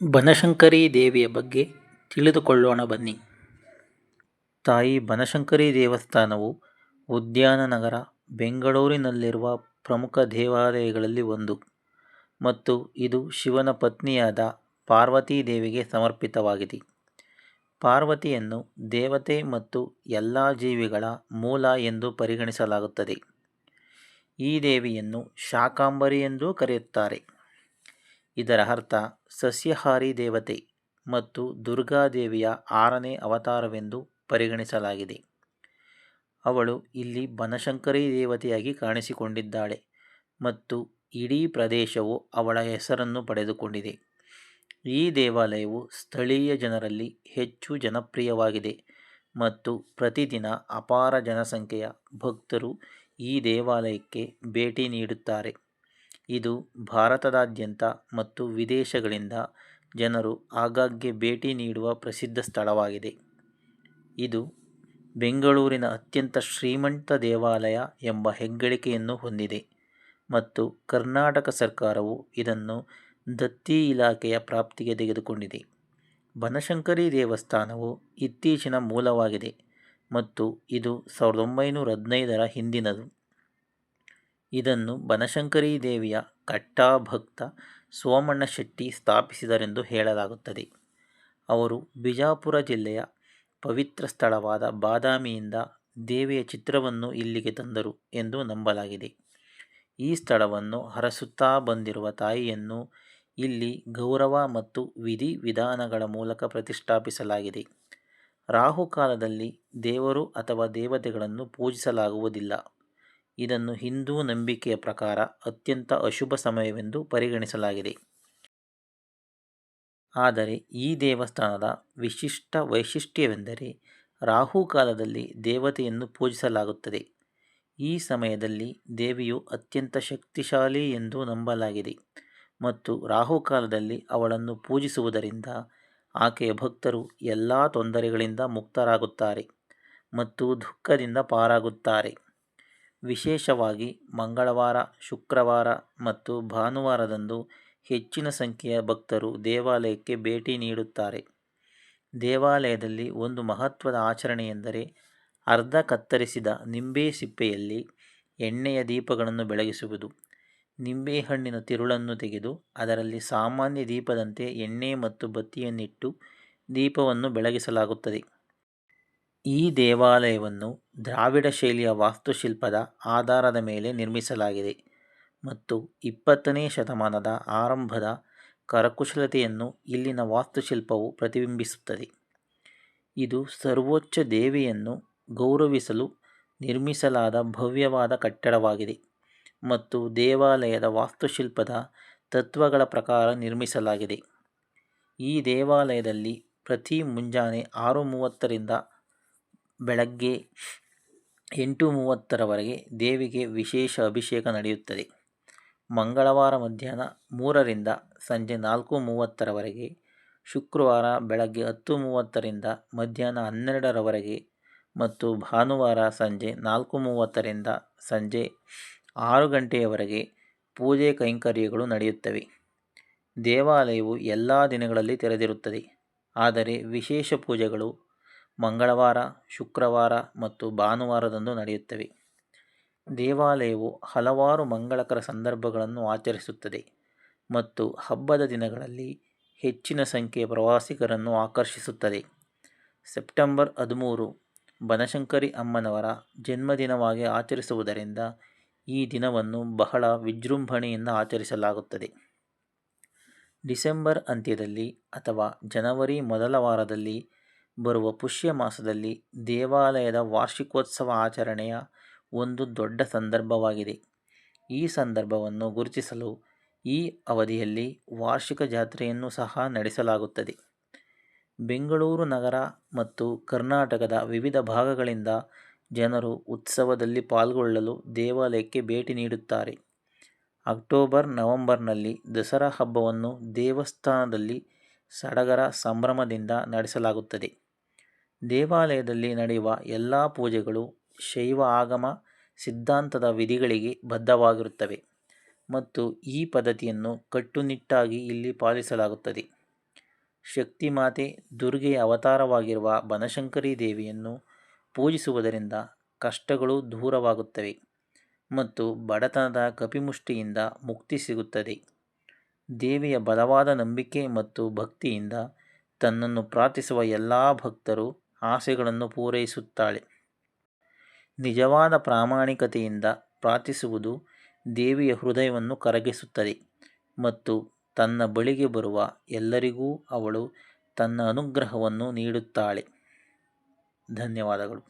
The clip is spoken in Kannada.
ಬನಶಂಕರಿ ದೇವಿಯ ಬಗ್ಗೆ ತಿಳಿದುಕೊಳ್ಳೋಣ ಬನ್ನಿ. ತಾಯಿ ಬನಶಂಕರಿ ದೇವಸ್ಥಾನವು ಉದ್ಯಾನನಗರ ಬೆಂಗಳೂರಿನಲ್ಲಿರುವ ಪ್ರಮುಖ ದೇವಾಲಯಗಳಲ್ಲಿ ಒಂದು ಮತ್ತು ಇದು ಶಿವನ ಪತ್ನಿಯಾದ ಪಾರ್ವತೀ ದೇವಿಗೆ ಸಮರ್ಪಿತವಾಗಿದೆ. ಪಾರ್ವತಿಯನ್ನು ದೇವತೆ ಮತ್ತು ಎಲ್ಲ ಜೀವಿಗಳ ಮೂಲ ಎಂದು ಪರಿಗಣಿಸಲಾಗುತ್ತದೆ. ಈ ದೇವಿಯನ್ನು ಶಾಕಾಂಬರಿ ಎಂದೂ ಕರೆಯುತ್ತಾರೆ. ಇದರ ಅರ್ಥ ಸಸ್ಯಹಾರಿ ದೇವತೆ ಮತ್ತು ದುರ್ಗಾದೇವಿಯ ಆರನೇ ಅವತಾರವೆಂದು ಪರಿಗಣಿಸಲಾಗಿದೆ. ಅವಳು ಇಲ್ಲಿ ಬನಶಂಕರಿ ದೇವತೆಯಾಗಿ ಕಾಣಿಸಿಕೊಂಡಿದ್ದಾಳೆ ಮತ್ತು ಇಡೀ ಪ್ರದೇಶವು ಅವಳ ಹೆಸರನ್ನು ಪಡೆದುಕೊಂಡಿದೆ. ಈ ದೇವಾಲಯವು ಸ್ಥಳೀಯ ಜನರಲ್ಲಿ ಹೆಚ್ಚು ಜನಪ್ರಿಯವಾಗಿದೆ ಮತ್ತು ಪ್ರತಿದಿನ ಅಪಾರ ಜನಸಂಖ್ಯೆಯ ಭಕ್ತರು ಈ ದೇವಾಲಯಕ್ಕೆ ಭೇಟಿ ನೀಡುತ್ತಾರೆ. ಇದು ಭಾರತದಾದ್ಯಂತ ಮತ್ತು ವಿದೇಶಗಳಿಂದ ಜನರು ಆಗಾಗ್ಗೆ ಭೇಟಿ ನೀಡುವ ಪ್ರಸಿದ್ಧ ಸ್ಥಳವಾಗಿದೆ. ಇದು ಬೆಂಗಳೂರಿನ ಅತ್ಯಂತ ಶ್ರೀಮಂತ ದೇವಾಲಯ ಎಂಬ ಹೆಗ್ಗಳಿಕೆಯನ್ನು ಹೊಂದಿದೆ ಮತ್ತು ಕರ್ನಾಟಕ ಸರ್ಕಾರವು ಇದನ್ನು ದತ್ತಿ ಇಲಾಖೆಯ ಪ್ರಾಪ್ತಿಗೆ ತೆಗೆದುಕೊಂಡಿದೆ. ಬನಶಂಕರಿ ದೇವಸ್ಥಾನವು ಇತ್ತೀಚಿನ ಮೂಲವಾಗಿದೆ ಮತ್ತು ಇದು ಸಾವಿರದ ಒಂಬೈನೂರ ಹದಿನೈದರ ಹಿಂದಿನದು. ಇದನ್ನು ಬನಶಂಕರಿ ದೇವಿಯ ಕಟ್ಟಾಭಕ್ತ ಸೋಮಣ್ಣ ಶೆಟ್ಟಿ ಸ್ಥಾಪಿಸಿದರೆಂದು ಹೇಳಲಾಗುತ್ತದೆ. ಅವರು ಬಿಜಾಪುರ ಜಿಲ್ಲೆಯ ಪವಿತ್ರ ಸ್ಥಳವಾದ ಬಾದಾಮಿಯಿಂದ ದೇವಿಯ ಚಿತ್ರವನ್ನು ಇಲ್ಲಿಗೆ ತಂದರು ಎಂದು ನಂಬಲಾಗಿದೆ. ಈ ಸ್ಥಳವನ್ನು ಹರಸುತ್ತಾ ಬಂದಿರುವ ತಾಯಿಯನ್ನು ಇಲ್ಲಿ ಗೌರವ ಮತ್ತು ವಿಧಿ ವಿಧಾನಗಳ ಮೂಲಕ ಪ್ರತಿಷ್ಠಾಪಿಸಲಾಗಿದೆ. ರಾಹುಕಾಲದಲ್ಲಿ ದೇವರು ಅಥವಾ ದೇವತೆಗಳನ್ನು ಪೂಜಿಸಲಾಗುವುದಿಲ್ಲ. ಇದನ್ನು ಹಿಂದೂ ನಂಬಿಕೆಯ ಪ್ರಕಾರ ಅತ್ಯಂತ ಅಶುಭ ಸಮಯವೆಂದು ಪರಿಗಣಿಸಲಾಗಿದೆ. ಆದರೆ ಈ ದೇವಸ್ಥಾನದ ವಿಶಿಷ್ಟ ವೈಶಿಷ್ಟ್ಯವೆಂದರೆ ರಾಹುಕಾಲದಲ್ಲಿ ದೇವತೆಯನ್ನು ಪೂಜಿಸಲಾಗುತ್ತದೆ. ಈ ಸಮಯದಲ್ಲಿ ದೇವಿಯು ಅತ್ಯಂತ ಶಕ್ತಿಶಾಲಿ ಎಂದು ನಂಬಲಾಗಿದೆ ಮತ್ತು ರಾಹುಕಾಲದಲ್ಲಿ ಅವಳನ್ನು ಪೂಜಿಸುವುದರಿಂದ ಆಕೆಯ ಭಕ್ತರು ಎಲ್ಲ ತೊಂದರೆಗಳಿಂದ ಮುಕ್ತರಾಗುತ್ತಾರೆ ಮತ್ತು ದುಃಖದಿಂದ ಪಾರಾಗುತ್ತಾರೆ. ವಿಶೇಷವಾಗಿ ಮಂಗಳವಾರ, ಶುಕ್ರವಾರ ಮತ್ತು ಭಾನುವಾರದಂದು ಹೆಚ್ಚಿನ ಸಂಖ್ಯೆಯ ಭಕ್ತರು ದೇವಾಲಯಕ್ಕೆ ಭೇಟಿ ನೀಡುತ್ತಾರೆ. ದೇವಾಲಯದಲ್ಲಿ ಒಂದು ಮಹತ್ವದ ಆಚರಣೆಯೆಂದರೆ ಅರ್ಧ ಕತ್ತರಿಸಿದ ನಿಂಬೆ ಸಿಪ್ಪೆಯಲ್ಲಿ ಎಣ್ಣೆಯ ದೀಪಗಳನ್ನು ಬೆಳಗಿಸುವುದು. ನಿಂಬೆಹಣ್ಣಿನ ತಿರುಳನ್ನು ತೆಗೆದು ಅದರಲ್ಲಿ ಸಾಮಾನ್ಯ ದೀಪದಂತೆ ಎಣ್ಣೆ ಮತ್ತು ಬತ್ತಿಯನ್ನಿಟ್ಟು ದೀಪವನ್ನು ಬೆಳಗಿಸಲಾಗುತ್ತದೆ. ಈ ದೇವಾಲಯವನ್ನು ದ್ರಾವಿಡ ಶೈಲಿಯ ವಾಸ್ತುಶಿಲ್ಪದ ಆಧಾರದ ಮೇಲೆ ನಿರ್ಮಿಸಲಾಗಿದೆ ಮತ್ತು ಇಪ್ಪತ್ತನೇ ಶತಮಾನದ ಆರಂಭದ ಕರಕುಶಲತೆಯನ್ನು ಇಲ್ಲಿನ ವಾಸ್ತುಶಿಲ್ಪವು ಪ್ರತಿಬಿಂಬಿಸುತ್ತದೆ. ಇದು ಸರ್ವೋಚ್ಚ ದೇವಿಯನ್ನು ಗೌರವಿಸಲು ನಿರ್ಮಿಸಲಾದ ಭವ್ಯವಾದ ಕಟ್ಟಡವಾಗಿದೆ ಮತ್ತು ದೇವಾಲಯದ ವಾಸ್ತುಶಿಲ್ಪದ ತತ್ವಗಳ ಪ್ರಕಾರ ನಿರ್ಮಿಸಲಾಗಿದೆ. ಈ ದೇವಾಲಯದಲ್ಲಿ ಪ್ರತಿ ಮುಂಜಾನೆ ಆರು ಮೂವತ್ತರಿಂದ ಬೆಳಗ್ಗೆ ಎಂಟು ಮೂವತ್ತರವರೆಗೆ ದೇವಿಗೆ ವಿಶೇಷ ಅಭಿಷೇಕ ನಡೆಯುತ್ತದೆ. ಮಂಗಳವಾರ ಮಧ್ಯಾಹ್ನ ಮೂರರಿಂದ ಸಂಜೆ ನಾಲ್ಕು ಮೂವತ್ತರವರೆಗೆ, ಶುಕ್ರವಾರ ಬೆಳಗ್ಗೆ ಹತ್ತು ಮೂವತ್ತರಿಂದ ಮಧ್ಯಾಹ್ನ ಹನ್ನೆರಡರವರೆಗೆ ಮತ್ತು ಭಾನುವಾರ ಸಂಜೆ ನಾಲ್ಕು ಮೂವತ್ತರಿಂದ ಸಂಜೆ ಆರು ಗಂಟೆಯವರೆಗೆ ಪೂಜೆ ಕೈಂಕರ್ಯಗಳು ನಡೆಯುತ್ತವೆ. ದೇವಾಲಯವು ಎಲ್ಲ ದಿನಗಳಲ್ಲಿ ತೆರೆದಿರುತ್ತದೆ. ಆದರೆ ವಿಶೇಷ ಪೂಜೆಗಳು ಮಂಗಳವಾರ, ಶುಕ್ರವಾರ ಮತ್ತು ಭಾನುವಾರದಂದು ನಡೆಯುತ್ತವೆ. ದೇವಾಲಯವು ಹಲವಾರು ಮಂಗಳಕರ ಸಂದರ್ಭಗಳನ್ನು ಆಚರಿಸುತ್ತದೆ ಮತ್ತು ಹಬ್ಬದ ದಿನಗಳಲ್ಲಿ ಹೆಚ್ಚಿನ ಸಂಖ್ಯೆಯ ಪ್ರವಾಸಿಗರನ್ನು ಆಕರ್ಷಿಸುತ್ತದೆ. ಸೆಪ್ಟೆಂಬರ್ ಹದಿಮೂರು, ಬನಶಂಕರಿ ಅಮ್ಮನವರ ಜನ್ಮದಿನವಾಗಿ ಆಚರಿಸುವುದರಿಂದ ಈ ದಿನವನ್ನು ಬಹಳ ವಿಜೃಂಭಣೆಯಿಂದ ಆಚರಿಸಲಾಗುತ್ತದೆ. ಡಿಸೆಂಬರ್ ಅಂತ್ಯದಲ್ಲಿ ಅಥವಾ ಜನವರಿ ಮೊದಲ ವಾರದಲ್ಲಿ ಬರುವ ಪುಷ್ಯ ಮಾಸದಲ್ಲಿ ದೇವಾಲಯದ ವಾರ್ಷಿಕೋತ್ಸವ ಆಚರಣೆಯ ಒಂದು ದೊಡ್ಡ ಸಂದರ್ಭವಾಗಿದೆ. ಈ ಸಂದರ್ಭವನ್ನು ಗುರುತಿಸಲು ಈ ಅವಧಿಯಲ್ಲಿ ವಾರ್ಷಿಕ ಜಾತ್ರೆಯನ್ನು ಸಹ ನಡೆಸಲಾಗುತ್ತದೆ. ಬೆಂಗಳೂರು ನಗರ ಮತ್ತು ಕರ್ನಾಟಕದ ವಿವಿಧ ಭಾಗಗಳಿಂದ ಜನರು ಉತ್ಸವದಲ್ಲಿ ಪಾಲ್ಗೊಳ್ಳಲು ದೇವಾಲಯಕ್ಕೆ ಭೇಟಿ ನೀಡುತ್ತಾರೆ. ಅಕ್ಟೋಬರ್, ನವೆಂಬರ್ನಲ್ಲಿ ದಸರಾ ಹಬ್ಬವನ್ನು ದೇವಸ್ಥಾನದಲ್ಲಿ ಸಡಗರ ಸಂಭ್ರಮದಿಂದ ನಡೆಸಲಾಗುತ್ತದೆ. ದೇವಾಲಯದಲ್ಲಿ ನಡೆಯುವ ಎಲ್ಲ ಪೂಜೆಗಳು ಶೈವ ಆಗಮ ಸಿದ್ಧಾಂತದ ವಿಧಿಗಳಿಗೆ ಬದ್ಧವಾಗಿರುತ್ತವೆ ಮತ್ತು ಈ ಪದ್ಧತಿಯನ್ನು ಕಟ್ಟುನಿಟ್ಟಾಗಿ ಇಲ್ಲಿ ಪಾಲಿಸಲಾಗುತ್ತದೆ. ಶಕ್ತಿಮಾತೆ ದುರ್ಗೆಯ ಅವತಾರವಾಗಿರುವ ಬನಶಂಕರಿ ದೇವಿಯನ್ನು ಪೂಜಿಸುವುದರಿಂದ ಕಷ್ಟಗಳು ದೂರವಾಗುತ್ತವೆ ಮತ್ತು ಬಡತನದ ಕಪಿಮುಷ್ಟಿಯಿಂದ ಮುಕ್ತಿ ಸಿಗುತ್ತದೆ. ದೇವಿಯ ಬಲವಾದ ನಂಬಿಕೆ ಮತ್ತು ಭಕ್ತಿಯಿಂದ ತನ್ನನ್ನು ಪ್ರಾರ್ಥಿಸುವ ಎಲ್ಲ ಭಕ್ತರು ಆಸೆಗಳನ್ನು ಪೂರೈಸುತ್ತಾಳೆ. ನಿಜವಾದ ಪ್ರಾಮಾಣಿಕತೆಯಿಂದ ಪ್ರಾರ್ಥಿಸುವುದು ದೇವಿಯ ಹೃದಯವನ್ನು ಕರಗಿಸುತ್ತದೆ ಮತ್ತು ತನ್ನ ಬಳಿಗೆ ಬರುವ ಎಲ್ಲರಿಗೂ ಅವಳು ತನ್ನ ಅನುಗ್ರಹವನ್ನು ನೀಡುತ್ತಾಳೆ. ಧನ್ಯವಾದಗಳು.